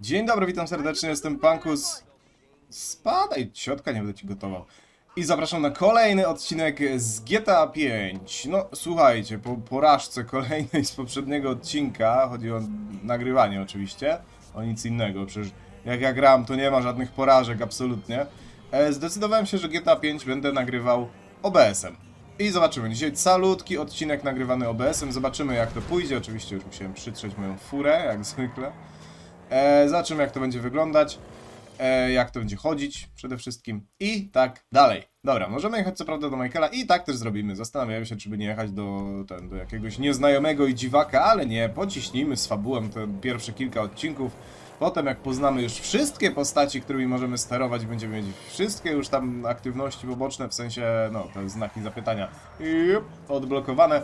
Dzień dobry, witam serdecznie, jestem Pankus. Spadaj, ciotka, nie będę ci gotował. I zapraszam na kolejny odcinek z GTA 5. No, słuchajcie, po porażce kolejnej z poprzedniego odcinka, chodzi o nagrywanie oczywiście, o nic innego, przecież jak ja gram, to nie ma żadnych porażek, absolutnie. E, zdecydowałem się, że GTA 5 będę nagrywał OBS-em. I zobaczymy. Dzisiaj calutki odcinek nagrywany OBS-em. Zobaczymy jak to pójdzie. Oczywiście już musiałem przytrzeć moją furę, jak zwykle. E, zobaczymy jak to będzie wyglądać. E, jak to będzie chodzić przede wszystkim. I tak dalej. Dobra, możemy jechać co prawda do Michaela i tak też zrobimy. Zastanawiałem się, czy by nie jechać do, ten, do jakiegoś nieznajomego i dziwaka, ale nie. Pociśnijmy z fabułem te pierwsze kilka odcinków. Potem jak poznamy już wszystkie postaci, którymi możemy sterować, będziemy mieć wszystkie już tam aktywności poboczne, w sensie, no, te znaki zapytania odblokowane,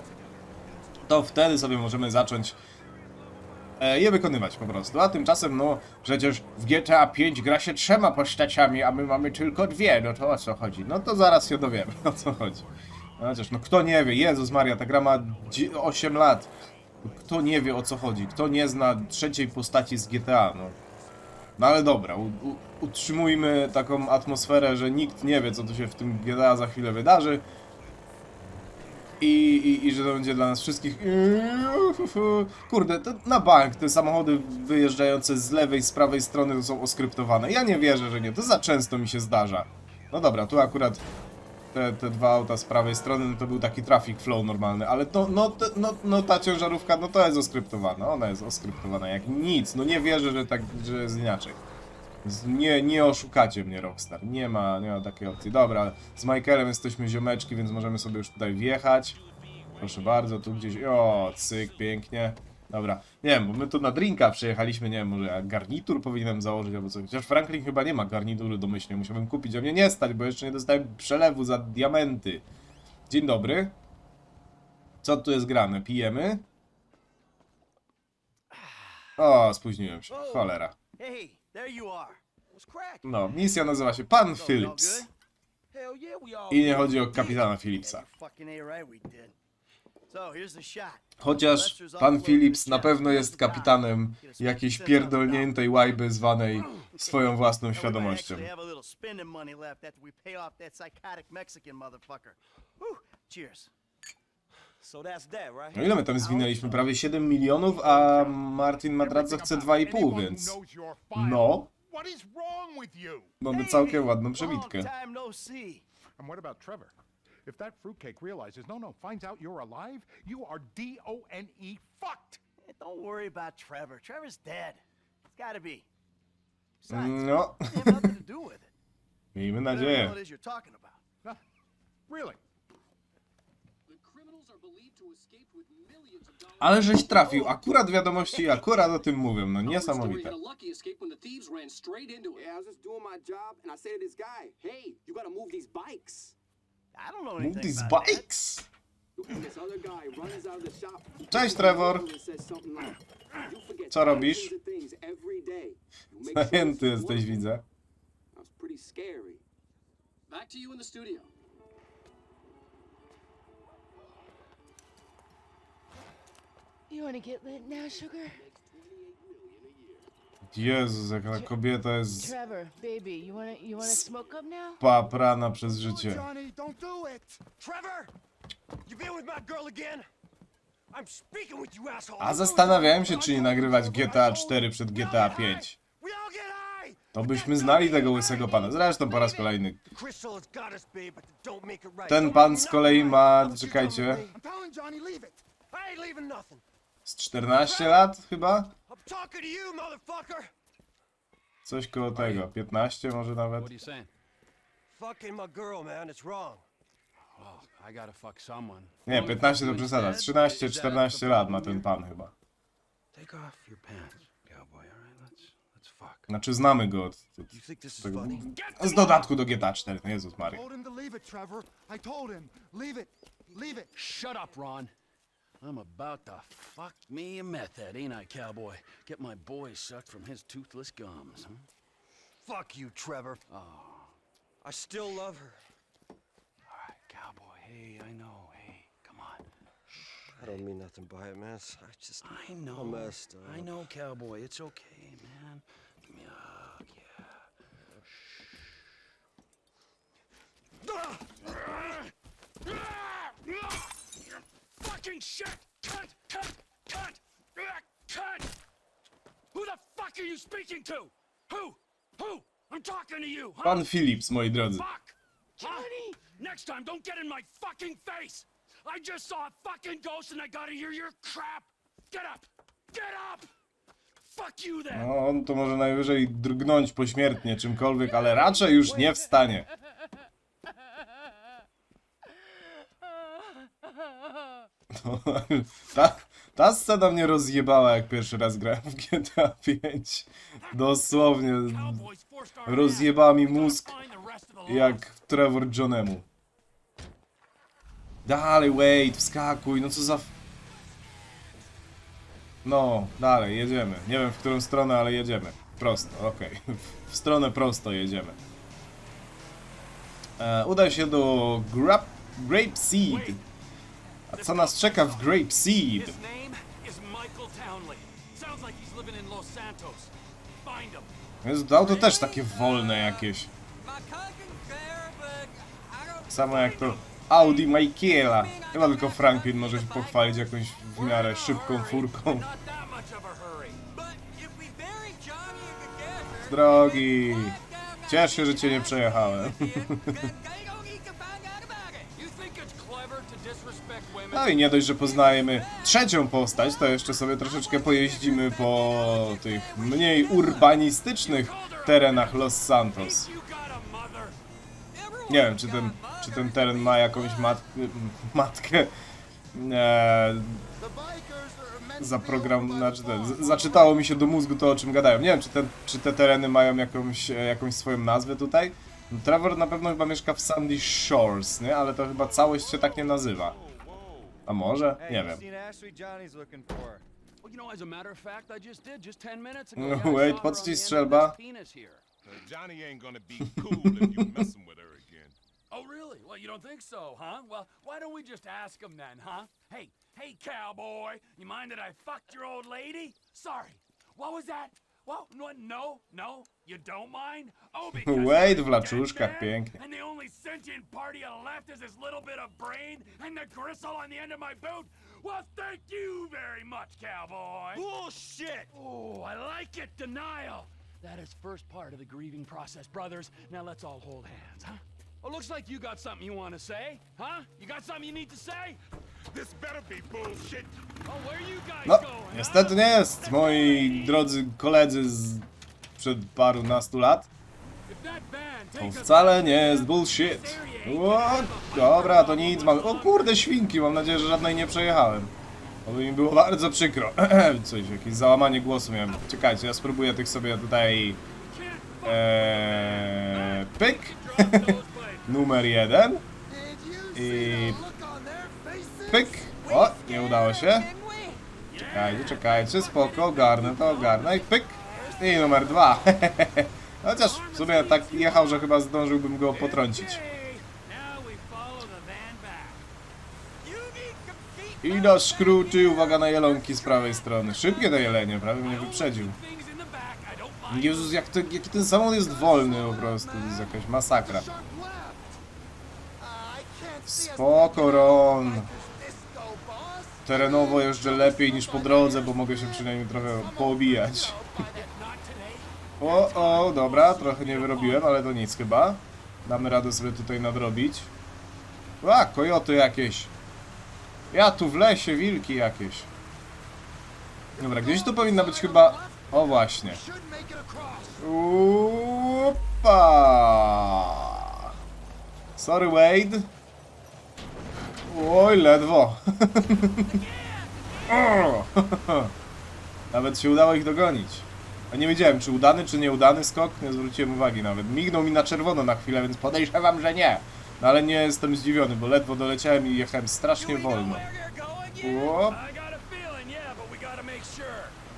to wtedy sobie możemy zacząć je wykonywać po prostu. A tymczasem, no, przecież w GTA 5 gra się trzema postaciami, a my mamy tylko dwie, no to o co chodzi? No to zaraz się dowiemy, o co chodzi. No Chociaż, no kto nie wie, Jezus Maria, ta gra ma dzie- 8 lat. Kto nie wie o co chodzi, kto nie zna trzeciej postaci z GTA, no. No ale dobra, utrzymujmy taką atmosferę, że nikt nie wie, co tu się w tym GTA za chwilę wydarzy. I, i, I że to będzie dla nas wszystkich. Kurde, to na bank te samochody wyjeżdżające z lewej, z prawej strony to są oskryptowane. Ja nie wierzę, że nie. To za często mi się zdarza. No dobra, tu akurat te, te dwa auta z prawej strony no to był taki traffic flow normalny, ale to, no, te, no, no ta ciężarówka, no to jest oskryptowana. Ona jest oskryptowana jak nic. No nie wierzę, że tak, że jest inaczej. Nie, nie oszukacie mnie, Rockstar. Nie ma, nie ma takiej opcji. Dobra, z Michaelem jesteśmy ziomeczki, więc możemy sobie już tutaj wjechać. Proszę bardzo, tu gdzieś. O, cyk, pięknie. Dobra, nie wiem, bo my tu na drinka przyjechaliśmy, nie wiem, może ja garnitur powinienem założyć albo coś. Chociaż Franklin chyba nie ma garnitury domyślnie, musiałbym kupić, a mnie nie stać, bo jeszcze nie dostałem przelewu za diamenty. Dzień dobry. Co tu jest grane? Pijemy? O, spóźniłem się. Cholera. No, misja nazywa się Pan Phillips. I nie chodzi o kapitana Phillipsa. Chociaż pan Phillips na pewno jest kapitanem jakiejś pierdolniętej łajby zwanej swoją własną świadomością. cheers. So that's that, right? No ile my tam zwinęliśmy? Prawie 7 milionów, a Martin Madrazo chce 2,5, więc no, mamy całkiem ładną przebitkę. no see. And what about Trevor? If that fruitcake realizes, no, no, finds out you're alive, you are D-O-N-E E fucked. Hey, don't worry about Trevor. Trevor's dead. It's gotta be. Besides, No, they have nothing to do with it. miejmy nadzieję. what is you're talking about. Huh? Really? The criminals are believed to escape with millions of dollars. Ale żeś trafił, akurat wiadomości akurat o tym mówią, no niesamowite. had a lucky escape when the thieves ran straight into it. Yeah, I was just doing my job, and I say to this guy, "Hey, you gotta move these bikes." Cześć, Trevor. and says something like, "You forget Co robisz? Zajęty jesteś, works." widzę. Back to you in the studio. You wanna get lit now, sugar? Jezus, jaka kobieta jest Trevor, baby, you wanna you wanna smoke up now? paprana przez życie. Johnny, don't do it. Trevor! You been with my girl again? I'm speaking with you, asshole! A zastanawiałem się, czy nie nagrywać GTA 4 przed GTA 5. We all get high! To byśmy znali tego łysego pana. Zresztą po raz kolejny. The crystal has got us, babe, but don't make it right. Ten pan z kolei ma, czekajcie, I'm telling Johnny, leave it. I ain't leaving nothing. Z 14 lat chyba? Coś koło tego, 15 może nawet. What are you saying? Fucking my girl, man, it's wrong. Well, I gotta fuck someone. Nie, 15 to przesada. 13, 14 lat ma ten pan chyba. Take off your pants, cowboy. All right, let's let's fuck. Znaczy znamy go od, od You think this is tego, funny? z dodatku do GTA 4, no Jezus Maria. Told him to leave it, Trevor. I told him, leave it, leave it. Shut up, Ron. I'm about to fuck me a method, ain't I, cowboy? Get my boy sucked from his toothless gums, huh? Fuck you, Trevor. Oh. I still love her. All right, cowboy. Hey, I know. Hey, come on. Shh. I don't mean nothing by it, man. I just. I know. I'm messed up. I know, cowboy. It's okay, man. Give me a hug, yeah. Shh. Fucking shit! Cunt! Cunt! Cunt! Ugh, Cunt! Who the fuck are you speaking to? Who? Who? I'm talking to you, huh? Pan Philips, moi drodzy. Fuck! Johnny! Next time, don't get in my fucking face! I just saw a fucking ghost and I gotta hear your crap! Get up! Get up! Fuck you then! No, on to może najwyżej drgnąć pośmiertnie czymkolwiek, ale raczej już nie wstanie. Ta, ta scena mnie rozjebała, jak pierwszy raz grałem w GTA 5. Dosłownie rozjebała mi mózg jak Trevor Johnemu. Dalej, wait, wskakuj, no co za... No, dalej, jedziemy. Nie wiem w którą stronę, ale jedziemy. Prosto, okej. W stronę prosto jedziemy. E, udaj się do Grap Grape Seed. A co nas czeka w Grape Seed? Jest to auto też takie wolne jakieś. Samo jak to Audi Michaela. Chyba tylko Franklin może się pochwalić jakąś w miarę szybką furką. Z drogi. Ciesz się, że cię nie przejechałem. You think it's clever to disrespect women? No i nie dość, że poznajemy trzecią postać, to jeszcze sobie troszeczkę pojeździmy po tych mniej urbanistycznych terenach Los Santos. Nie wiem, czy ten, czy ten teren ma jakąś mat, matkę. E, zaprogram, znaczy ten, zaczytało mi się do mózgu to, o czym gadają. Nie wiem, czy, ten, czy te tereny mają jakąś, e, jakąś swoją nazwę tutaj. Trevor na pewno chyba mieszka w Sandy Shores, nie? Ale to chyba całość się tak nie nazywa. A może? Nie wiem. Ashley Johnny's looking for? Well, you know, as a matter of fact, I just did just 10 minutes ago. No, Yeah, I wait, saw her what's on the this, end of strzelba? this penis here. Johnny ain't gonna be cool if you messing with her again. Oh, really? Well, you don't think so, huh? Well, why don't we just ask him then, huh? Hey, hey, cowboy, you mind that I fucked your old lady? Sorry. What was that? Well, no, no, no, you don't mind? Oh, because Wait, you're w laczuszkach, pięknie. And the only sentient part you left is this little bit of brain and the gristle on the end of my boot? Well, thank you very much, cowboy. Bullshit! Oh, I like it, denial. That is first part of the grieving process, brothers. Now let's all hold hands, huh? Oh, looks like you got something you want to say, huh? You got something you need to say? No, going? niestety nie jest, moi drodzy koledzy z przed parunastu lat. To wcale nie jest bullshit. O, dobra, to nic, mam... O kurde, świnki, mam nadzieję, że żadnej nie przejechałem. To by mi było bardzo przykro. Coś, jakieś załamanie głosu miałem. Czekajcie, ja spróbuję tych sobie tutaj... Eee, pyk. Numer jeden. I pyk. O, nie udało się. Czekajcie, czekajcie, spoko, ogarnę to, ogarnę i pyk. I numer dwa. Chociaż w sumie tak jechał, że chyba zdążyłbym go potrącić. I na skróty, uwaga na jelonki z prawej strony. Szybkie te jelenie, prawie mnie wyprzedził. Jezus, jak to, jaki ten samochód jest wolny po prostu, to jest jakaś masakra. Spoko, Ron. Terenowo jeżdżę lepiej niż po drodze, bo mogę się przynajmniej trochę poobijać. O, o, dobra, trochę nie wyrobiłem, ale to nic chyba. Damy radę sobie tutaj nadrobić. A, kojoty jakieś. Ja tu w lesie, wilki jakieś. Dobra, gdzieś tu powinna być chyba... O właśnie. Upa! Sorry, Wade. Oj, ledwo. Nawet się udało ich dogonić. A nie wiedziałem, czy udany, czy nieudany skok. Nie zwróciłem uwagi nawet. Mignął mi na czerwono na chwilę, więc podejrzewam, że nie. No ale nie jestem zdziwiony, bo ledwo doleciałem i jechałem strasznie wolno.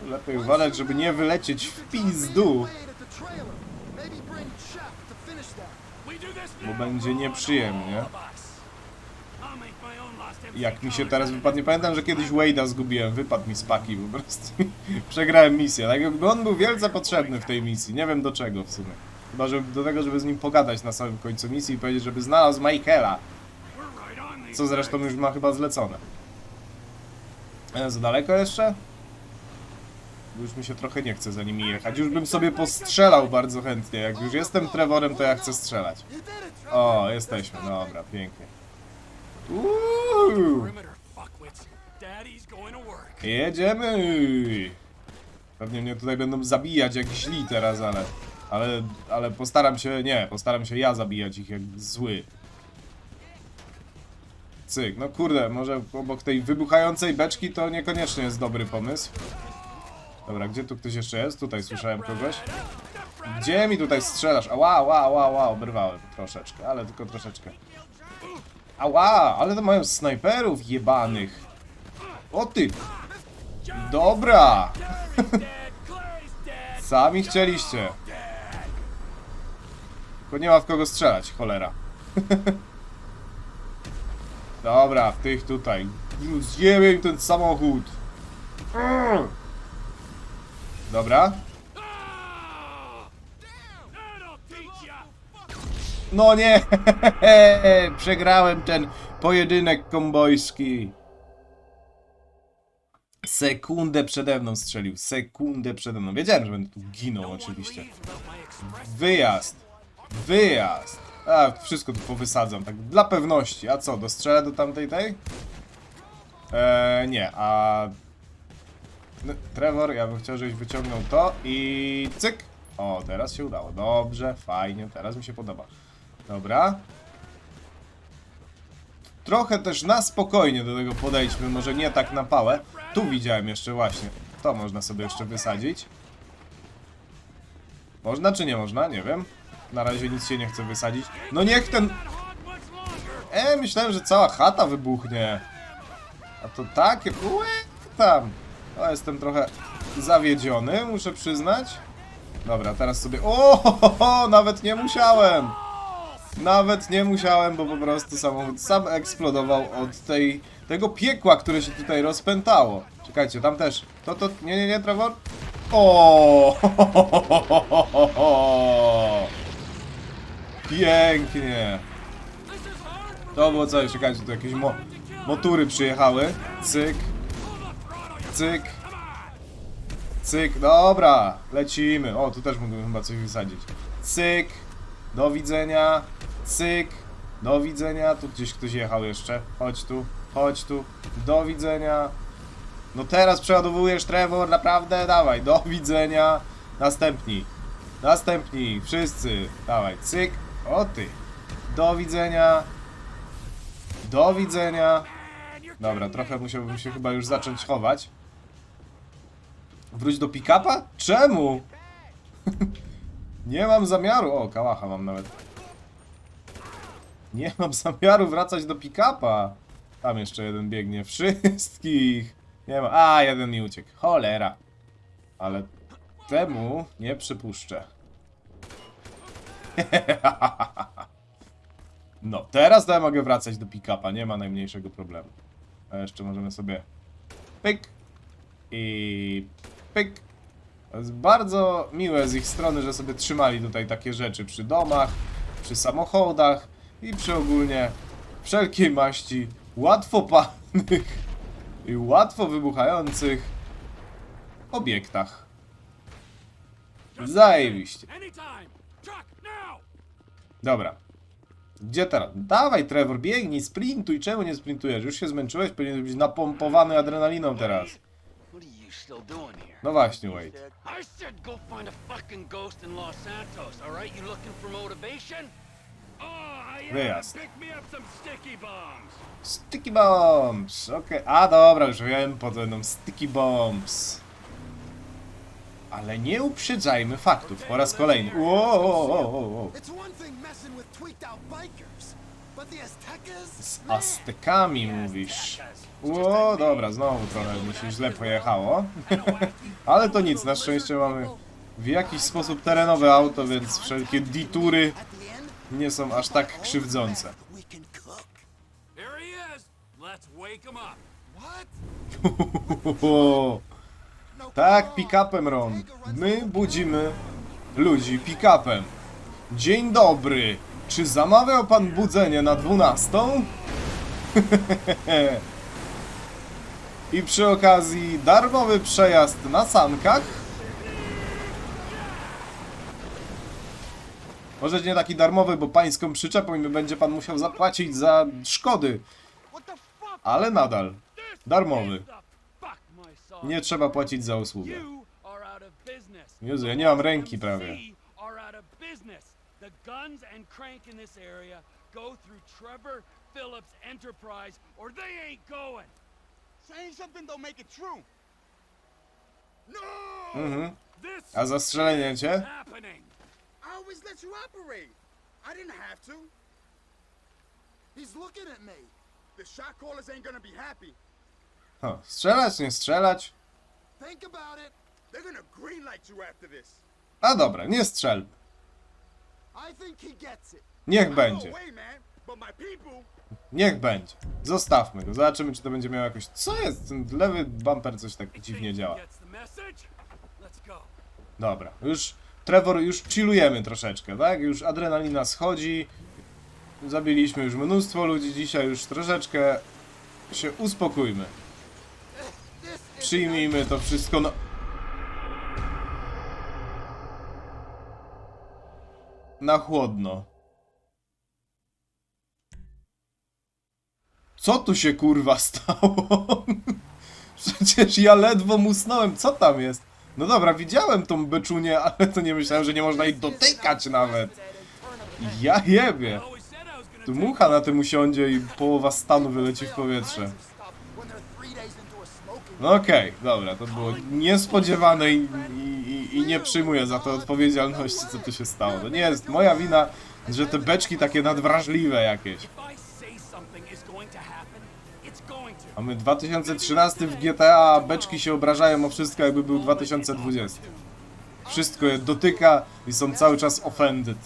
Lepiej uważać, żeby nie wylecieć w pizdu, bo będzie nieprzyjemnie. All of us. I'll make my own lost empty Jak mi się teraz wypadnie, pamiętam, że kiedyś Wade'a zgubiłem, wypadł mi z paki po prostu. Przegrałem misję, tak jakby on był wielce potrzebny w tej misji, nie wiem do czego w sumie. Chyba żeby, do tego, żeby z nim pogadać na samym końcu misji i powiedzieć, żeby znalazł Michaela, co zresztą już ma chyba zlecone. E, za daleko jeszcze? Już mi się trochę nie chce za nimi jechać. Już bym sobie postrzelał bardzo chętnie. Jak już jestem Trevorem, to ja chcę strzelać. O, jesteśmy. Dobra, pięknie. Uuu, Jedziemy! Pewnie mnie tutaj będą zabijać jak źli teraz, ale... Ale, ale postaram się, nie, postaram się ja zabijać ich jak zły. Cyk, no kurde, może obok tej wybuchającej beczki to niekoniecznie jest dobry pomysł. Dobra, gdzie tu ktoś jeszcze jest? Tutaj słyszałem kogoś. Gdzie mi tutaj strzelasz? Ała, ała, ała, ała, oberwałem troszeczkę, ale tylko troszeczkę. Ała, ale to mają snajperów jebanych. O ty! Dobra! Sami chcieliście. Tylko nie ma w kogo strzelać, cholera. Dobra, w tych tutaj. Zjemy im ten samochód. Dobra. No nie! Przegrałem ten pojedynek kombojski. Sekundę przede mną strzelił. Sekundę przede mną. Wiedziałem, że będę tu ginął oczywiście. Wyjazd. Wyjazd. A, wszystko tu powysadzam, tak dla pewności. A co, dostrzelę do tamtej tej? Eee, nie, a... N- Trevor, ja bym chciał, żebyś wyciągnął to i cyk. O, teraz się udało. Dobrze, fajnie, teraz mi się podoba. Dobra. Trochę też na spokojnie do tego podejdźmy, może nie tak na pałę. Tu widziałem jeszcze właśnie. To można sobie jeszcze wysadzić. Można czy nie można? Nie wiem. Na razie nic się nie chce wysadzić. No niech ten... E, myślałem, że cała chata wybuchnie. A to takie... Ue, tam. O, jestem trochę zawiedziony, muszę przyznać. Dobra, teraz sobie... O, ho, ho, ho, nawet nie musiałem. Nawet nie musiałem, bo po prostu samochód sam eksplodował od tej, tego piekła, które się tutaj rozpętało. Czekajcie, tam też. To, to, nie, nie, nie, Trevor? O! Pięknie. To było coś, czekajcie, tu jakieś mo motury przyjechały. Cyk. Cyk. Cyk, dobra, lecimy. O, tu też mógłbym chyba coś wysadzić. Cyk, do widzenia. Cyk, do widzenia. Tu gdzieś ktoś jechał jeszcze. Chodź tu, chodź tu. Do widzenia. No teraz przeładowujesz, Trevor, naprawdę? Dawaj, do widzenia. Następni. Następni, wszyscy. Dawaj, cyk. O ty. Do widzenia. Do widzenia. Dobra, trochę musiałbym się chyba już zacząć chować. Wróć do pick-upa? Czemu? Nie mam zamiaru. O, kałacha mam nawet. Nie mam zamiaru wracać do pick-upa. Tam jeszcze jeden biegnie. Wszystkich. Nie ma. A, jeden mi uciekł. Cholera. Ale temu nie przypuszczę. No, teraz to ja mogę wracać do pick-upa. Nie ma najmniejszego problemu. A jeszcze możemy sobie pyk i pyk. To jest bardzo miłe z ich strony, że sobie trzymali tutaj takie rzeczy przy domach, przy samochodach i przy ogólnie wszelkiej maści łatwopalnych i łatwo wybuchających obiektach. Zajebiście. Dobra. Gdzie teraz? Dawaj, Trevor, biegnij, sprintuj. Czemu nie sprintujesz? Już się zmęczyłeś? Powinien być napompowany adrenaliną teraz. What are you still doing here? No właśnie, Wade. I said go find a fucking ghost in Los Santos, alright? You looking for motivation? Oh, I Wyjazd. Pick me up some sticky bombs. Sticky bombs, okej. A dobra, już wiem po co będą sticky bombs. Ale nie uprzedzajmy faktów po raz kolejny. Wow, wow, wow, wow, wow. It's one thing messing with tweaked out bikers, but the Aztecas? Z Aztekami mówisz. Ło, dobra, znowu trochę mi się źle pojechało. Ale to nic, na szczęście mamy w jakiś sposób terenowe auto, więc wszelkie ditury nie są aż tak krzywdzące. Tak, pick-upem Ron. My budzimy ludzi pick-upem. Dzień dobry. Czy zamawiał pan budzenie na 12? I przy okazji darmowy przejazd na sankach. Może nie taki darmowy, bo pańską przyczepą i będzie pan musiał zapłacić za szkody. Ale nadal. Darmowy. Nie trzeba płacić za usługę. Jezu, ja nie mam ręki prawie. The guns and crank in this area go through Trevor Phillips Enterprise or they ain't going. Saying something don't make it true. Mhm. This A zastrzelenie is cię? happening. I always let you operate. I didn't have to. He's looking at me. The shot callers ain't gonna be happy. Ha, strzelać, nie strzelać? Think about it. They're gonna greenlight you after this. A dobra, nie strzel. Niech I będzie. Niech będzie. Zostawmy go. Zobaczymy, czy to będzie miało jakoś... Co jest? Ten lewy bumper coś tak dziwnie działa. Dobra, już Trevor, już chillujemy troszeczkę, tak? Już adrenalina schodzi. Zabiliśmy już mnóstwo ludzi dzisiaj, już troszeczkę się uspokójmy. Przyjmijmy to wszystko na... Na chłodno. Co tu się kurwa stało? Przecież ja ledwo musnąłem, co tam jest? No dobra, widziałem tą beczunię, ale to nie myślałem, że nie można jej dotykać nawet. Ja jebie. Tu mucha na tym usiądzie i połowa stanu wyleci w powietrze. Okej, dobra, to było niespodziewane i, i, i- nie przyjmuję za to odpowiedzialności, co tu się stało. To nie jest moja wina, że te beczki takie nadwrażliwe jakieś. Mamy 2013 w GTA, a beczki się obrażają o wszystko, jakby był 2020. Wszystko je dotyka i są cały czas offended.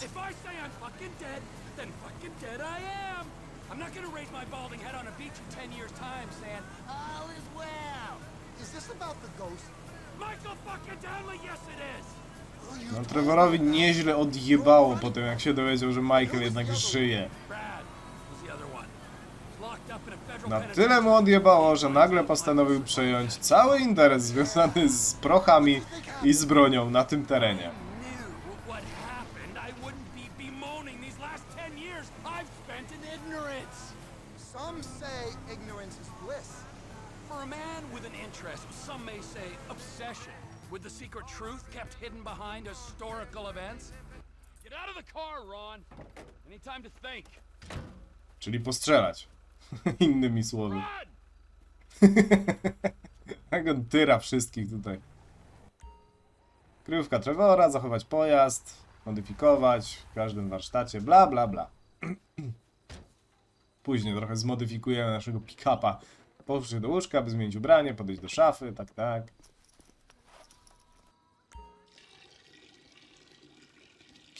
No Trevorowi nieźle odjebało po tym, jak się dowiedział, że Michael jednak żyje. Na tyle mu odjebało, że nagle postanowił przejąć cały interes związany z prochami i z bronią na tym terenie. knew what happened, I wouldn't be bemoaning these last 10 years I've spent in ignorance. Some say ignorance is bliss. For a man with an interest, some may say obsession, with the secret truth kept hidden behind historical events. Get out of the car, Ron. Any time to think. Czyli postrzelać. Innymi słowy. Jak on tyra wszystkich tutaj. Kryjówka Trevora, zachować pojazd, modyfikować w każdym warsztacie, bla bla bla. Później trochę zmodyfikujemy naszego pick-upa. Do łóżka, aby zmienić ubranie, podejść do szafy, tak, tak.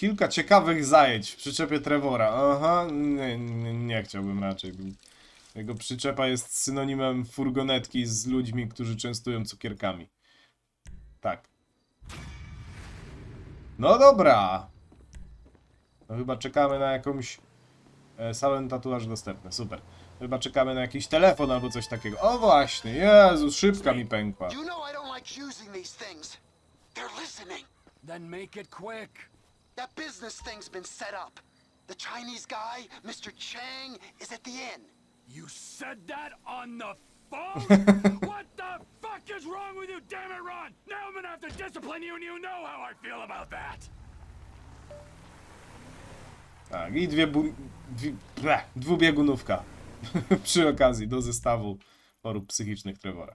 Kilka ciekawych zajęć w przyczepie Trevora. Aha, nie, nie, nie chciałbym raczej. Jego przyczepa jest synonimem furgonetki z ludźmi, którzy częstują cukierkami. Tak. No dobra. No chyba czekamy na jakąś e, salon tatuaż dostępny. Super. Chyba czekamy na jakiś telefon albo coś takiego. O właśnie, Jezu, szybka mi pękła. You know I don't like using these things. They're listening. Then make it quick. That business thing's been set up. The Chinese guy, Mr. Chang, is at the inn. You said that on the phone? what the fuck is wrong with you, damn it, Ron? Now I'm gonna have to discipline you, and you know how I feel about that. Tak, i dwie bu... Dwie... Bleh, dwubiegunówka. Przy okazji do zestawu chorób psychicznych Trevora.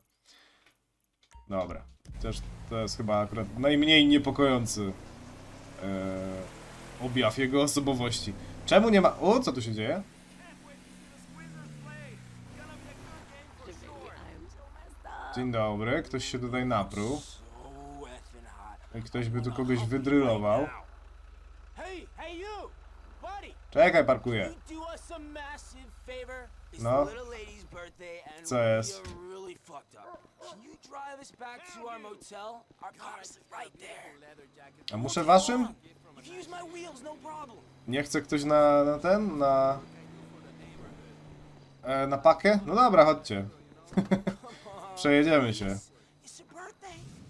Dobra. Też to jest chyba akurat najmniej niepokojący e, objaw jego osobowości. Czemu nie ma... O, co tu się dzieje? Dzień dobry, ktoś się tutaj napruł. I ktoś by tu kogoś wydrylował. Czekaj, parkuję. No. Co jest? Fucked up. Can you drive us back to our motel? Our car's right there. A muszę waszym? You can use my wheels, no problem. Nie chce ktoś na, na ten? Na... E, na pakę? No dobra, chodźcie. przejedziemy się.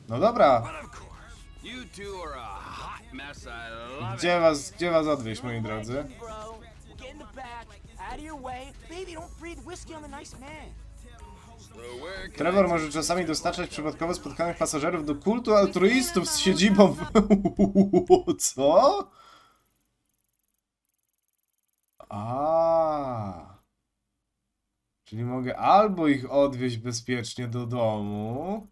No dobra, But of course, you two are a hot mess. I love it. gdzie was, gdzie was odwieźć, moi drodzy? Bro, get in the back, out of your way. Baby, don't breathe whiskey on the nice man. Trevor może czasami dostarczać przypadkowo spotkanych pasażerów do kultu altruistów z siedzibą w... Co? A. Czyli mogę albo ich odwieźć bezpiecznie do domu,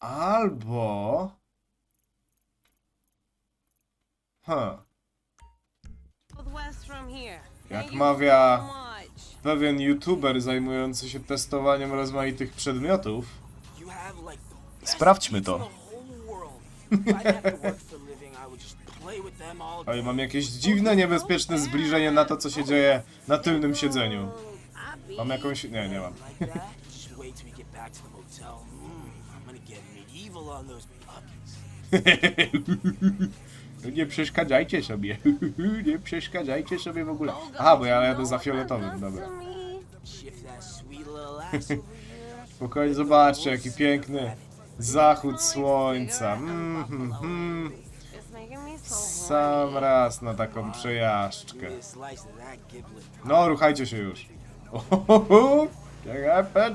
albo... Huh. Jak mawia pewien youtuber zajmujący się testowaniem rozmaitych przedmiotów, Sprawdźmy to. Oj, mam jakieś dziwne, niebezpieczne zbliżenie na to, co się dzieje na tylnym siedzeniu. Mam jakąś... Nie, nie mam. Nie przeszkadzajcie sobie. Nie przeszkadzajcie sobie w ogóle. Aha, bo ja jadę za fioletowym, dobra. Spokojnie, zobaczcie, jaki piękny zachód słońca. Mm, mm, mm. Sam raz na taką przejażdżkę. A. No, ruchajcie się już. Uhuhu.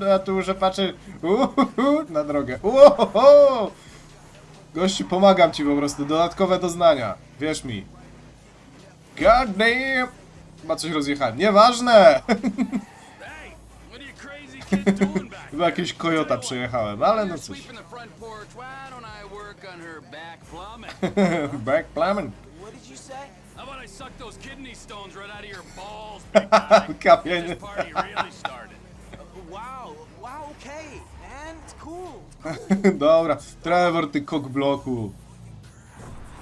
Ja tu muszę patrzeć Uhuhu, na drogę. Uhuhu. Gościu, pomagam ci po prostu. Dodatkowe doznania. Wierz mi. God damn. Chyba coś rozjechałem. Nieważne. Chyba jakiegoś kojota przejechałem, ale no cóż. back plumbing? Kamienie. Dobra, Trevor, ty kokbloku.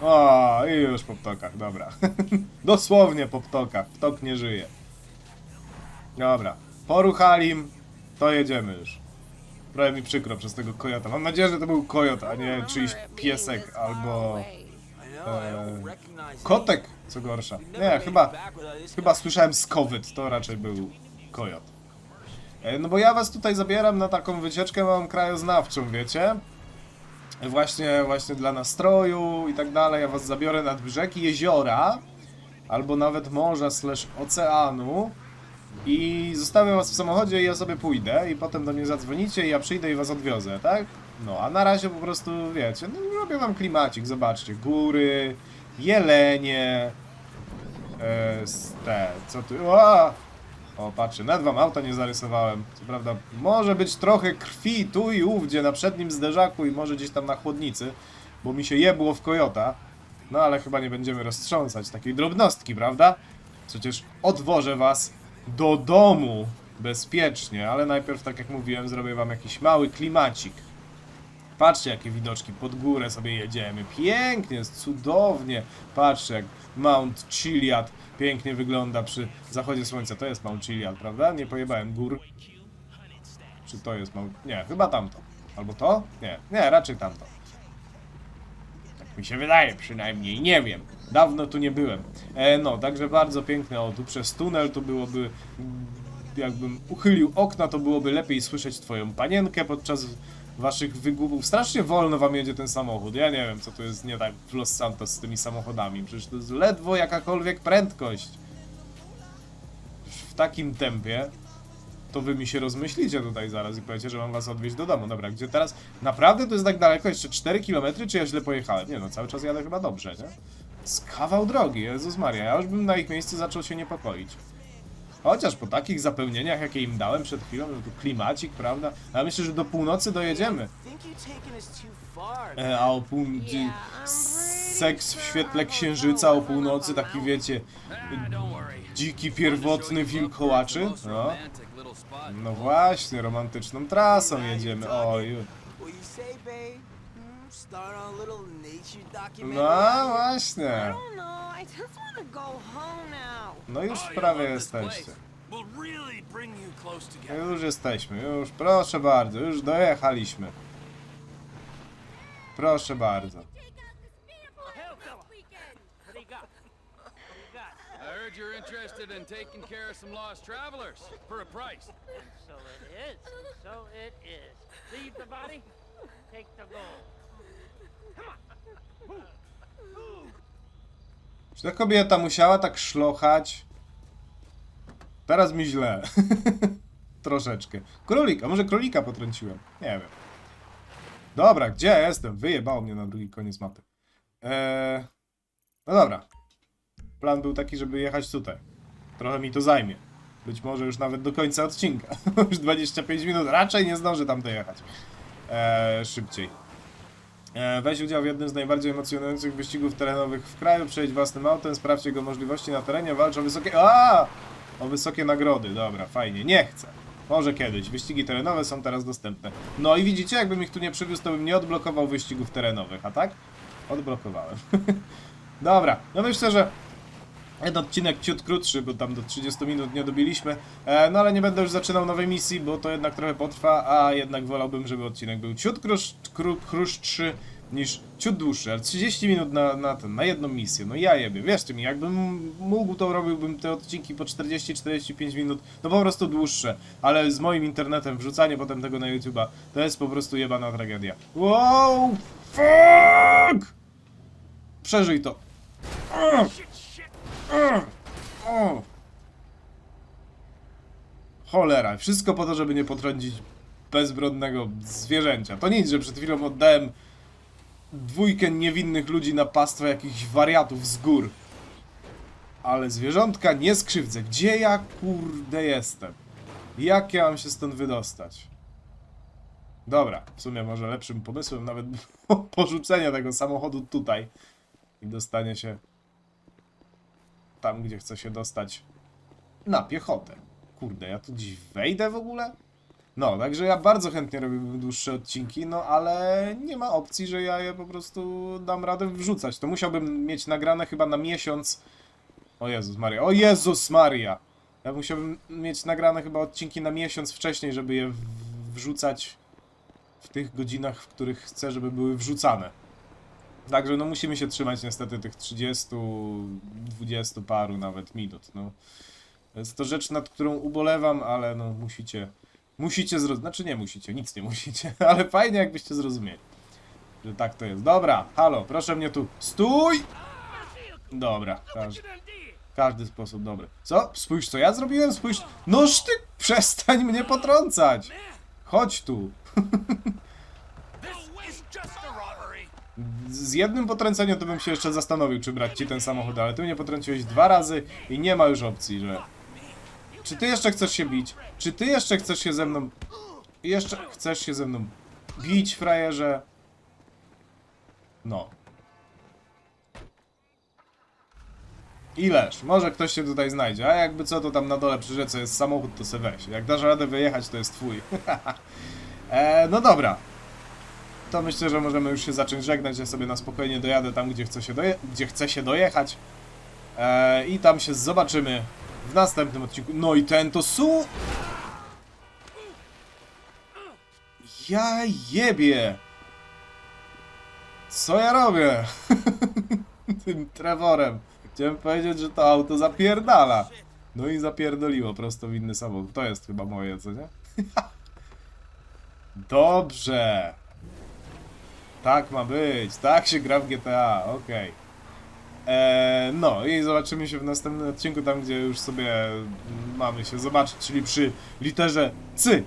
O, i już po ptokach, dobra. Dosłownie po ptokach, ptok nie żyje. Dobra, poruchali, to jedziemy już. Prawie mi przykro przez tego kojota. Mam nadzieję, że to był kojot, a nie czyjś piesek albo recognize kotek, co gorsza. Nie, chyba, chyba słyszałem skowyt, to raczej był kojot. E, No bo ja was tutaj zabieram na taką wycieczkę mam krajoznawczą, wiecie? Właśnie, właśnie dla nastroju i tak dalej. Ja was zabiorę nad brzegi jeziora, albo nawet morza slash oceanu i zostawię was w samochodzie i ja sobie pójdę i potem do mnie zadzwonicie i ja przyjdę i was odwiozę, tak? No, a na razie po prostu, wiecie, no, robię wam klimacik, zobaczcie, góry, jelenie, e, te, co tu, o, o, patrzcie, nawet wam auta nie zarysowałem. Co prawda, może być trochę krwi tu i ówdzie na przednim zderzaku i może gdzieś tam na chłodnicy, bo mi się jebło w kojota. No ale chyba nie będziemy roztrząsać takiej drobnostki, prawda? Przecież odwożę was do domu bezpiecznie, ale najpierw, tak jak mówiłem, zrobię wam jakiś mały klimacik. Patrzcie, jakie widoczki, pod górę sobie jedziemy. Pięknie, jest cudownie. Patrzcie, jak Mount Chiliad pięknie wygląda przy zachodzie słońca. To jest Mount Chiliad, prawda? Nie pojebałem gór. Czy to jest Mount... Nie, chyba tamto. Albo to? Nie, nie, raczej tamto. Tak mi się wydaje przynajmniej, nie wiem. Dawno tu nie byłem. E, no, także bardzo piękne. O, tu przez tunel to byłoby... Jakbym uchylił okna, to byłoby lepiej słyszeć twoją panienkę podczas waszych wygłupów. Strasznie wolno wam jedzie ten samochód. Ja nie wiem, co tu jest nie tak w Los Santos z tymi samochodami. Przecież to jest ledwo jakakolwiek prędkość. W takim tempie to wy mi się rozmyślicie tutaj zaraz i powiecie, że mam was odwieźć do domu. Dobra, gdzie teraz? Naprawdę to jest tak daleko? Jeszcze 4 km, czy ja źle pojechałem? Nie no, cały czas jadę chyba dobrze, nie? Z kawał drogi, Jezus Maria. Ja już bym na ich miejscu zaczął się niepokoić. Chociaż po takich zapełnieniach, jakie im dałem przed chwilą, no to klimacik, prawda? Ja myślę, że do północy dojedziemy. E, a o północy... Seks w świetle księżyca o północy, taki wiecie... Dziki, pierwotny wilkołaczy. No, no właśnie, romantyczną trasą jedziemy. Oj, no właśnie. No. No już prawie jesteście. Together. Już jesteśmy, już, proszę bardzo, już dojechaliśmy. Proszę bardzo. heard you're interested in taking care of some lost travelers for a price. So it is. So it is. Leave the body, take the gold. Czy ta kobieta musiała tak szlochać? Teraz mi źle. Troszeczkę. Królik, a może królika potrąciłem? Nie wiem. Dobra, gdzie ja jestem? Wyjebało mnie na drugi koniec mapy. Eee... No dobra. Plan był taki, żeby jechać tutaj. Trochę mi to zajmie. Być może już nawet do końca odcinka. już 25 minut. Raczej nie zdążę tam dojechać. Eee, szybciej. E, Weź udział w jednym z najbardziej emocjonujących wyścigów terenowych w kraju, przejdź własnym autem, sprawdź jego możliwości na terenie, walcz o wysokie... A! O wysokie nagrody, dobra, fajnie, nie chcę. Może kiedyś, wyścigi terenowe są teraz dostępne. No i widzicie, jakbym ich tu nie przywiózł, to bym nie odblokował wyścigów terenowych, a tak? Odblokowałem. dobra, no myślę, że Jeden odcinek ciut krótszy, bo tam do 30 minut nie dobiliśmy. E, no ale nie będę już zaczynał nowej misji, bo to jednak trochę potrwa, a jednak wolałbym, żeby odcinek był ciut krótszy niż ciut dłuższy. Ale 30 minut na, na, ten, na jedną misję. No ja jebie, wierzcie mi, jakbym mógł, to robiłbym te odcinki po 40-45 minut, no po prostu dłuższe. Ale z moim internetem, wrzucanie potem tego na YouTube'a, to jest po prostu jebana tragedia. Wow! Fuck! Przeżyj to. Ugh! Cholera, wszystko po to, żeby nie potrącić bezbrodnego zwierzęcia. To nic, że przed chwilą oddałem dwójkę niewinnych ludzi na pastwę jakichś wariatów z gór. Ale zwierzątka nie skrzywdzę. Gdzie ja kurde jestem? Jak ja mam się stąd wydostać? Dobra, w sumie może lepszym pomysłem nawet porzucenie tego samochodu tutaj i dostanie się tam, gdzie chcę się dostać na piechotę. Kurde, ja tu dziś wejdę w ogóle? No, także ja bardzo chętnie robiłbym dłuższe odcinki, no ale nie ma opcji, że ja je po prostu dam radę wrzucać. To musiałbym mieć nagrane chyba na miesiąc. O Jezus Maria, o Jezus Maria! Ja musiałbym mieć nagrane chyba odcinki na miesiąc wcześniej, żeby je wrzucać w tych godzinach, w których chcę, żeby były wrzucane. Także no musimy się trzymać niestety tych 30, 20 paru nawet minut. No. Jest to rzecz, nad którą ubolewam, ale no musicie, musicie zrozumieć, znaczy nie musicie, nic nie musicie, ale fajnie jakbyście zrozumieli, że tak to jest. Dobra, halo, proszę mnie tu, stój! Dobra, każdy, każdy sposób dobry. Co? Spójrz co ja zrobiłem, spójrz, noż ty, przestań mnie potrącać! Chodź tu. Z jednym potrąceniem to bym się jeszcze zastanowił, czy brać ci ten samochód, ale ty mnie potrąciłeś dwa razy i nie ma już opcji, że... Czy ty jeszcze chcesz się bić? Czy ty jeszcze chcesz się ze mną... Jeszcze chcesz się ze mną bić, frajerze? No. Ileż? Może ktoś się tutaj znajdzie, a jakby co, to tam na dole przy rzece jest samochód, to se weź. Jak dasz radę wyjechać, to jest twój. e, no dobra, to myślę, że możemy już się zacząć żegnać. Ja sobie na spokojnie dojadę tam, gdzie chcę się, doje gdzie chcę się dojechać. Eee, I tam się zobaczymy w następnym odcinku. No i ten to su... Ja jebie! Co ja robię? Tym Trevorem. Chciałem powiedzieć, że to auto zapierdala. No i zapierdoliło prosto w inny samochód. To jest chyba moje, co nie? Dobrze. Tak ma być, tak się gra w GTA, okej. Eee, No i zobaczymy się w następnym odcinku, tam gdzie już sobie mamy się zobaczyć, czyli przy literze C.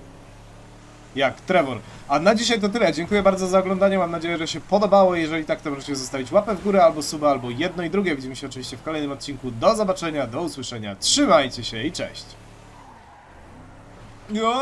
Jak Trevor. A na dzisiaj to tyle. Dziękuję bardzo za oglądanie. Mam nadzieję, że się podobało. Jeżeli tak, to możecie zostawić łapę w górę albo suba, albo jedno i drugie. Widzimy się oczywiście w kolejnym odcinku. Do zobaczenia, do usłyszenia. Trzymajcie się i cześć. Jo!